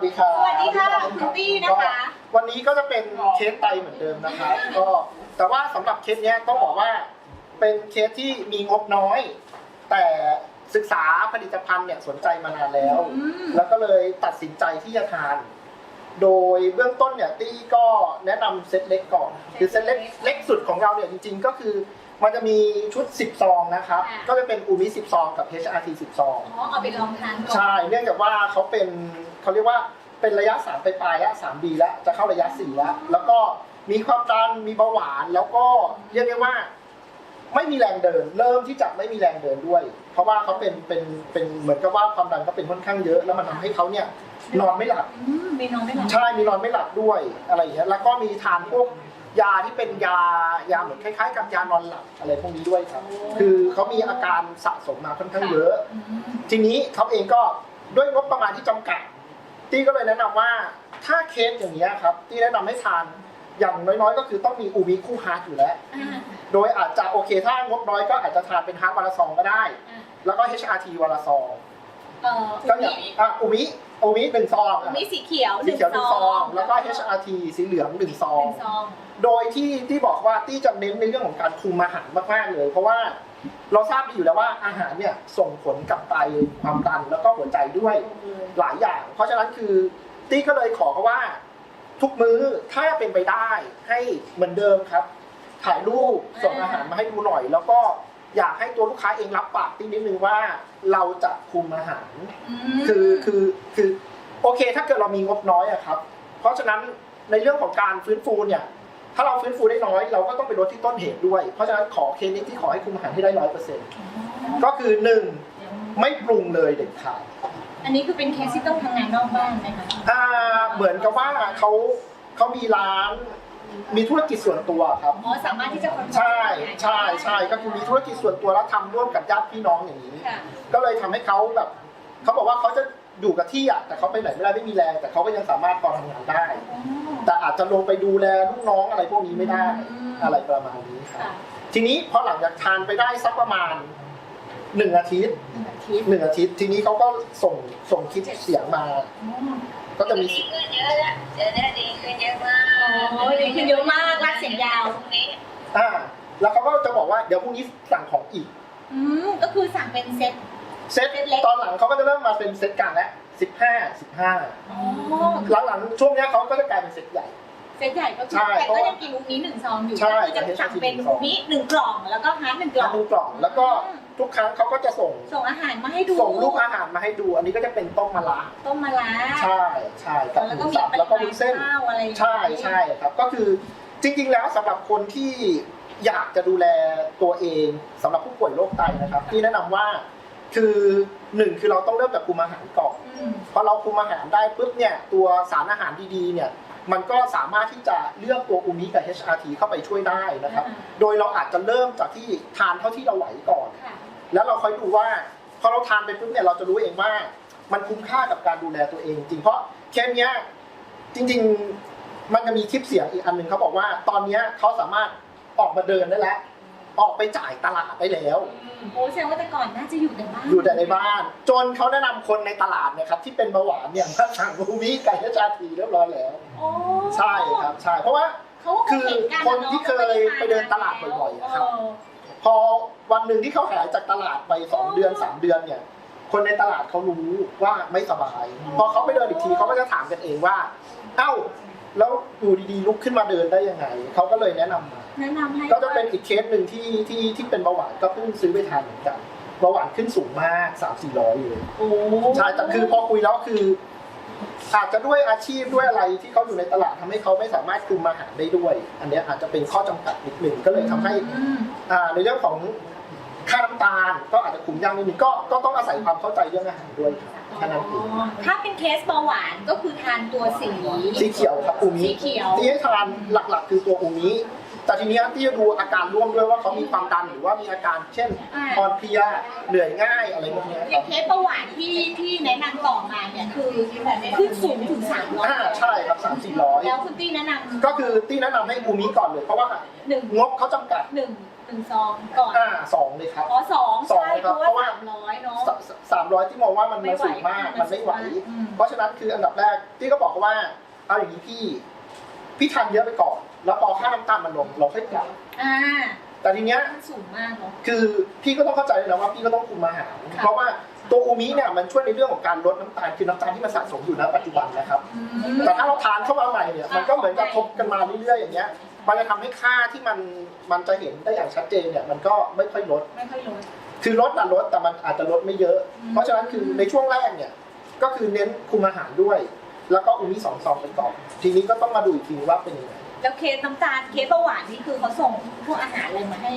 สวัสดีครับสวัสดีค่ะคุณตี้นะคะก็วันนี้ก็จะเป็นเคสไตเหมือนเดิมนะครับก็แต่ว่าสำหรับเคสเนี้ยต้องบอกว่าเป็นเคสที่มีงบน้อย แต่ศึกษาผลิตภัณฑ์เนี่ยสนใจมานานแล้วอืมแล้วก็เลยตัดสินใจที่จะทาน โดยเบื้องต้นเนี่ยตี้ก็แนะนำเซตเล็กก่อน คือเซตเล็กเล็กสุดของเราเนี่ยจริง ๆ ก็คือมันจะมีชุด 10 ซองนะครับ ก็จะเป็นอูมิ10 ซองกับ HRT 10 ซองอ๋อเอาไปลองทานก่อนใช่ เนื่องจากว่าเขาเป็น เขาเรียกว่าเป็นระยะสามไปปลายๆแล้วสามดีแล้วจะเข้าระยะสี่แล้วแล้วก็มีความดันมีเบาหวานแล้วก็เรียกได้ว่า ไม่มีแรงเดิน เริ่มที่จะไม่มีแรงเดินด้วย เพราะว่าเขาเป็นเป็นเป็นเหมือนกับว่าความดันเขาเป็นค่อนข้างเยอะ แล้วมันทำให้เขาเนี่ยนอนไม่หลับ อืมมีนอนไม่หลับ ใช่มีนอนไม่หลับด้วยอะไรอย่างเงี้ย แล้วก็มีทานพวกยาที่เป็นยายาเหมือนคล้ายๆ กับยานอนหลับอะไรพวกนี้ด้วยครับ คือเขามีอาการสะสมมาค่อนข้างเยอะอืมทีนี้เขาเองก็ด้วยงบประมาณที่จำกัด ตี้ก็เลยแนะนำว่าถ้าเคสอย่างนี้ยครับตี้แนะนำให้ทานอย่างน้อยๆ ก็คือต้องมีอูมิคู่ฮาร์ดอยู่แล้วอ่าโดยอาจจะโอเคถ้างบน้อยก็อาจจะทานเป็นฮาร์ดวันละซองก็ได้อ่าแล้วก็ HRT วันละซองเอ่อก็อย่างอะอูมิอูมิหนึ่งซองมีสีเขียวสีเขียวหนึ่งซอง แล้วก็ HRT สีเหลืองหนึ่งซอหงนึ่งซอง โดยที่ที่บอกว่าตี้จะเน้นในเรื่องของการคุมอาหารมากๆเลย เพราะว่า เราทราบดีอยู่แล้วว่าอาหารเนี่ยส่งผลกับไตความดันแล้วก็หัวใจด้วยหลายอย่าง เพราะฉะนั้นคือตี้ก็เลยขอเขาว่า ทุกมื้อถ้าเป็นไปได้ให้เหมือนเดิมครับ ถ่ายรูปส่งอาหารมาให้ดูหน่อย แล้วก็อยากให้ตัวลูกค้าเองรับปากตี้นิดนึงว่าเราจะคุมอาหารมคือคือคือโอเค ถ้าเกิดเรามีงบน้อยอะครับ เพราะฉะนั้นในเรื่องของการฟื้นฟูเนี่ย ถ้าเราฟื้นฟูได้น้อย เราก็ต้องไปลดที่ต้นเหตุด้วย เพราะฉะนั้นขอเคสนี้ที่ขอให้คุมอาหารให้ได้ร้อยเปอร์เซ็นต์ก็คือหนึ่งไม่ปรุงเลยเด็ดขาดอันนี้คือเป็นเคสที่ต้องทำงานนอกบ้านไหมคะอ่าเหมือนกับว่าเขาเขามีร้านมีธุรกิจส่วนตัวครับ อ๋อสามารถที่จะคอนโทรลใช่ใช่ใช่ก็คือมีธุรกิจส่วนตัวแล้วทำร่วมกับญาติพี่น้องอย่างนี้ ค่ะก็เลยทำให้เขาแบบเขาบอกว่าเขาจะอยู่กับที่อะแต่เขาไปไหนไม่ได้ไม่มีแรงแต่เขาก็ยังสามารถพอทำงานได้อ๋อ แต่อาจจะลงไปดูแลลูกน้องอะไรพวกนี้ไม่ได้อืมอะไรประมาณนี้ครับค่ะทีนี้พอหลังจากทานไปได้สักประมาณหนึ่งอาทิตย์หนึ่งอาทิตย์หนึ่งอาทิตย์ทีนี้เขาก็ส่งส่งคลิปเสียงมาอ๋อก็จะมีดีขึ้นเยอะแล้วเดี๋ยวนี้ดีขึ้นเยอะมากโอ้ยดีขึ้นเยอะมากลากเสียงยาวพรุ่งนี้อ่าแล้วเขาก็จะบอกว่าเดี๋ยวพรุ่งนี้สั่งของอีก อืมก็คือสั่งเป็นเซ็ตเซตเซตเล็กตอนหลังเขาก็จะเริ่มมาเป็นเซตกลางแล้ว สิบห้าสิบห้าอ๋อหลังๆช่วงเนี้ยเขาก็จะกลายเป็นเซตใหญ่ เซตใหญ่ก็คือใช่แต่เพราะก็ว่ายังกินอูมิหนึ่งซองอยู่ใช่ ก็คือจะสั่งเป็นแต่อูมิหนึ่งกล่องแล้วก็ฮาร์ดหนึ่งกล่ทาอนงหนึ่งกล่อง แล้วก็ทุกครั้งเขาก็จะส่ง ส่งอาหารมาให้ดูส่งลูกอาหารมาให้ดู อันนี้ก็จะเป็นต้มมะระต้มมะระใช่ใช่กับหแล้วมูก็มีสับปริแล้วก็มาวุ้ณนเส้น ข้าวอะไรอย่างเงี้ย ใช่ใช่ครับก็คือจริงๆแล้วสำหรับคนที่อยากจะดูแลตัวเองสำหรับผู้ป่วยโรคไตนะครับ ที่แนะนำว่า คือหนึ่งคือเราต้องเริ่มจากคุมอาหารก่อนอืมพอเราคุมอาหารได้ปุ๊บเนี่ยตัวสารอาหารดีๆเนี่ยมันก็สามารถที่จะเลือกตัวอูมิกับ HRT เข้าไปช่วยได้นะครับอ่าโดยเราอาจจะเริ่มจากที่ทานเท่าที่เราไหวก่อนค่ะแล้วเราค่อยดูว่าพอเราทานไปปุ๊บเนี่ยเราจะรู้เองว่ามันคุ้มค่ากับการดูแลตัวเองจริงเพราะเคสเนี้ยจริง ๆ มันจะมีคลิปเสียงอีกอันหนึ่งเขาบอกว่า ตอนเนี้ยเขาสามารถออกมาเดินได้แล้ว ออกไปจ่ายตลาดได้แล้ว โอ้แสดงว่าแต่ก่อนน่าจะอยู่แต่บ้านอยู่แต่ในบ้าน จนเขาแนะนำคนในตลาดเนี่ยครับที่เป็นเบาหวานเนี่ยมาสั่งมูมิไก่ชาทีเรียบร้อยแล้ว โอ้ใช่ครับใช่เพราะว่า เขาก็คือเห็กัคนที่เคยไปเดินตลาดบ่อยๆอะครับเพอวันหนึ่งที่เขาหายจากตลาดไปสองเดือนสามเดือนเนี่ย คนในตลาดเขารู้ว่าไม่สบาย พอเขาไปเดินอีกทีเขาก็จะถามกันเองว่า เอ้า แล้วอยู่ดีๆลุกขึ้นมาเดินได้ยังไงเขาก็เลยแนะนำมาแนะนำให้ก็จะเป็นอีกเคสหนึ่งที่ที่ที่เป็นเบาหวานก็เพิ่งซื้อไปทานเหมือนกันเบาหวานขึ้นสูงมากสามสี่ร้อยเลยโอ้ใช่แต่คือพอคุยแล้วคืออาจจะด้วยอาชีพด้วยอะไรที่เขาอยู่ในตลาดทำให้เขาไม่สามารถคุมอาหารได้ด้วย อันเนี้ยอาจจะเป็นข้อจำกัดนิดหนึ่งก็เลยทำให้อืมอ่าในเรื่องของค่าน้ำตาลก็อาจจะคุมยากนิดนึงก็ก็ต้องอาศัยความเข้าใจเรื่องอาหารด้วยครับแค่นั้นเองถ้าเป็นเคสเบาหวานก็คือทานตัวสีสีเขียวครับอูมิสีเขียวที่ให้ทานหลักๆ คือตัวอูมิ แต่ทีเนี้ยที่จะดูอาการร่วมด้วยว่าเขามีความดันหรือว่ามีอาการเช่นอ่า อ่อนเพลียเหนื่อยง่ายอะไรพวกเนี้ยอคย่ารังบเคสเบาหวานที่ที่แนะนำต่อมาเนี่ยคือขึ้นสูงถึงสามร้อยอ่าใช่ครับสามสี่ร้อยแล้วคุณตี้แนะนำก็คือที่แนะนำให้อูมิก่อนเลย เพราะว่าหนึ่งงบเขาจำกัดหนึ่งหนึ่งซองก่อนอ่าสองเลยครับ อ๋อสองสองใช่เลยเพครับราะว่าเพราะว่า สามร้อยเนาะสามร้อยที่มองว่ามันไม่มันไหวสูงมากมัมันนไม่ไหวสูงมากอืม เพราะฉะนั้นคืออันดับแรกที่ก็บอกว่าเอาอย่างนี้พี่ พี่ทานเยอะไปก่อน แล้วพอค่าน้ำตาลมันลงเราค่อยปรับ อ่าแต่ทีเนี้ย มันสูงมากเนาะ คือพี่ก็ต้องเข้าใจนะว่าพี่ก็ต้องคุมอาหาร ค่ะ เพราะว่าตัวอูมิเนี่ยมันช่วยในเรื่องของการลดน้ำตาลคือน้ำตาลที่มันสะสมอยู่ณปัจจุบันนะครับ อืม แต่ถ้าเราทานเข้ามาใหม่เนี่ยค่ะมันก็เหมือนกับทบกันมาเรื่อยๆอย่างเงี้ยมันจะทำให้ค่าที่มันมันจะเห็นได้อย่างชัดเจนเนี่ยมันก็ไม่ค่อยลด ไม่ค่อยลด คือลดอะลดแต่มันอาจจะลดไม่เยอะ อืม เพราะฉะนั้นคือในช่วงแรกเนี่ยก็คือเน้นคุมอาหารด้วย แล้วก็อูมิสองซองไปก่อนทีนี้ก็ต้องมาดูอีกทีว่าเป็นยังไง แล้วเคสน้ำตาลเคสเบาหวานนี่คือเขาส่งพวกอาหารอะไรมาให้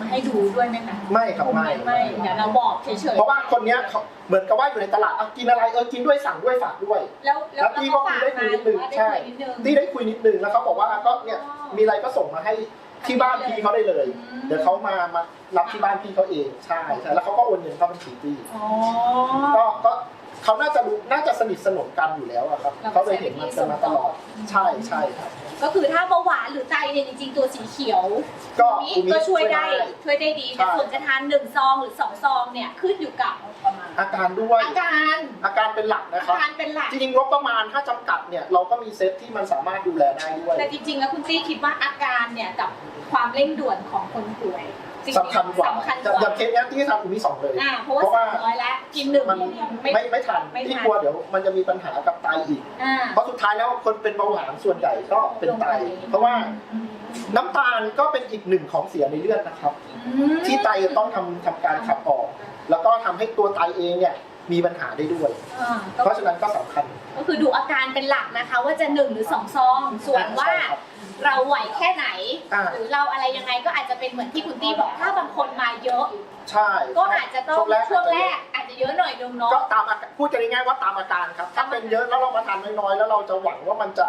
มาให้ดูด้วยไหมคะไม่ครับไม่ ไม่เดี๋ยวเราบอกเฉยๆเพราะว่าคนเนี้ยเขาเหมือนกับว่าอยู่ในตลาดอะกินอะไรเออกินด้วยสั่งด้วยฝากด้วย แล้วแล้วแล้วพี่ก็คุยได้คุยนิดนึงใช่ใช่นิดนึงที่ได้คุยนิดนึงแล้วเขาบอกว่าก็เนี่ยมีอะไรก็ส่งมาให้ที่บ้านพี่เขาได้เลยอืมเดี๋ยวเขามามารับที่บ้านพี่เขาเองใช่ใช่แล้วเขาก็โอนเงินเข้าบัญชีพี่อ๋อ ก็ก็ เขาน่าจะรู้น่าจะสนิทสนมกันอยู่แล้วอะครับแล้วก็เขาเลยเห็นมันกันมาตลอดอืมใช่ใช่ครับ ก็คือถ้าเบาหวานหรือไตเนี่ยจริงๆตัวสีเขียวก็นี่อูมิก็ช่วยได้ช่วยได้ช่วยได้ดีใช่แต่ส่วนจะทานหนึ่งซองหรือสองซองเนี่ยขึ้นอยู่กับประมาณอาการด้วยอาการอาการเป็นหลักนะอาครับการเป็นหลักจริงๆงบประมาณถ้าจำกัดเนี่ยเราก็มีเซตที่มันสามารถดูแลได้ด้วยแต่จริงๆแล้วคุณตี้คิดว่าอาการเนี่ยกับความเร่งด่วนของคนป่วยจริงๆสำคัญกว่าสำคัญกอย่างว่าเคสเนี้ยที่ทำอูมิสองเลยอ่าเพราะว่าเพราะว่าสามร้อยแล้วกินหนึ่งมันไม่ไม่ไม่ทันไม่ทันที่กลัวเดี๋ยวมันจะมีปัญหากับไตอีก อ่า เพราะสุดท้ายแล้วคนเป็นเบาหวานส่วนใหญ่ก็เป็นไต เพราะว่าน้ำตาลก็เป็นอีกหนึ่งของเสียในเลือดนะครับอืมที่ไตจะต้องทำทำการขับออก แล้วก็ทำให้ตัวไตเองเนี่ยมีปัญหาได้ด้วย อ่าก็เพราะฉะนั้นก็สำคัญ ก็คือดูอาการเป็นหลักนะคะ ว่าจะหนึ่งหรือสองซอง ส่วนว่าใช่ครับเราไหวแค่ไหน อ่า หรือเราอะไรยังไงก็อาจจะเป็นเหมือนที่คุณตี้บอกถ้าบางคนมาเยอะ ใช่ก็อาจจะต้องช่ช่ววงงแรแรกกอาจจะ เยอะหน่อยนึงเนาะก็ตามอาการพูดกันง่ายๆว่าตามอาการครับ ถ้าเป็นเยอะแล้วเรามาทานน้อยๆแล้วเราจะหวังว่ามันจะ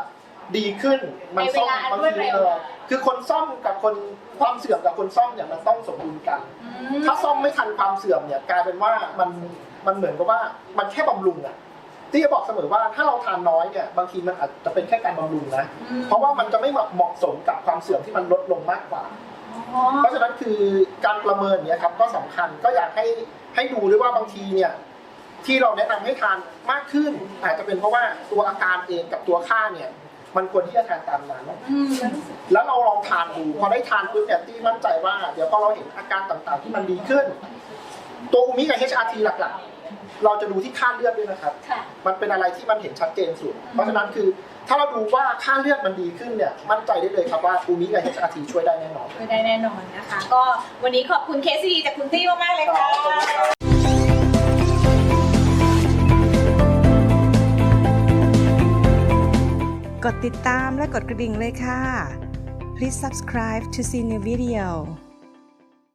ดีขึ้นมันซ่อมในเวลาอันบางรวดทีเร็วเออคือคนซ่อมกับคนความเสื่อมกับคนซ่อมเนี่ยมันต้องสมดุลกันอืมถ้าซ่อมไม่ทันความเสื่อมเนี่ยกลายเป็นว่ามันมันเหมือนกับว่ามันแค่บำรุงอะที่จะบอกเสมอว่าถ้าเราทานน้อยเนี่ยบางทีมันอาจจะเป็นแค่การบำรุงนะอืมเพราะว่ามันจะไม่เหมาะสมกับความเสื่อมที่มันลดลงมากกว่าอ๋อ เพราะฉะนั้นคือการประเมินเนี่ยครับก็สำคัญก็อยากให้ให้ดูด้วยว่าบางทีเนี่ยที่เราแนะนำให้ทานมากขึ้น อาจจะเป็นเพราะว่าตัวอาการเองกับตัวค่าเนี่ยมันควรที่จะทานตามนั้นแล้วเราลองทานดูพอได้ทานปุ๊บเนี่ยที่มั่นใจว่า เดี๋ยวพอเราเห็นอาการต่างๆ ที่มันดีขึ้น ตัวอูมิกับ HRT หลักๆ เราจะดูที่ค่าเลือดด้วยนะครับ ค่ะมันเป็นอะไรที่มันเห็นชัดเจนสุด เพราะฉะนั้นคือ ถ้าเราดูว่าค่าเลือดมันดีขึ้นเนี่ย มั่นใจได้เลยครับว่าอูมิกับ HRT ช่วยได้แน่นอน ช่วยได้แน่นอนนะคะ ก็วันนี้ขอบคุณเคสดีจากคุณตี้มากๆเลยค่ะขอบคุณครับกดติดตามและกดกระดิ่งเลยค่ะ Please subscribe to see new video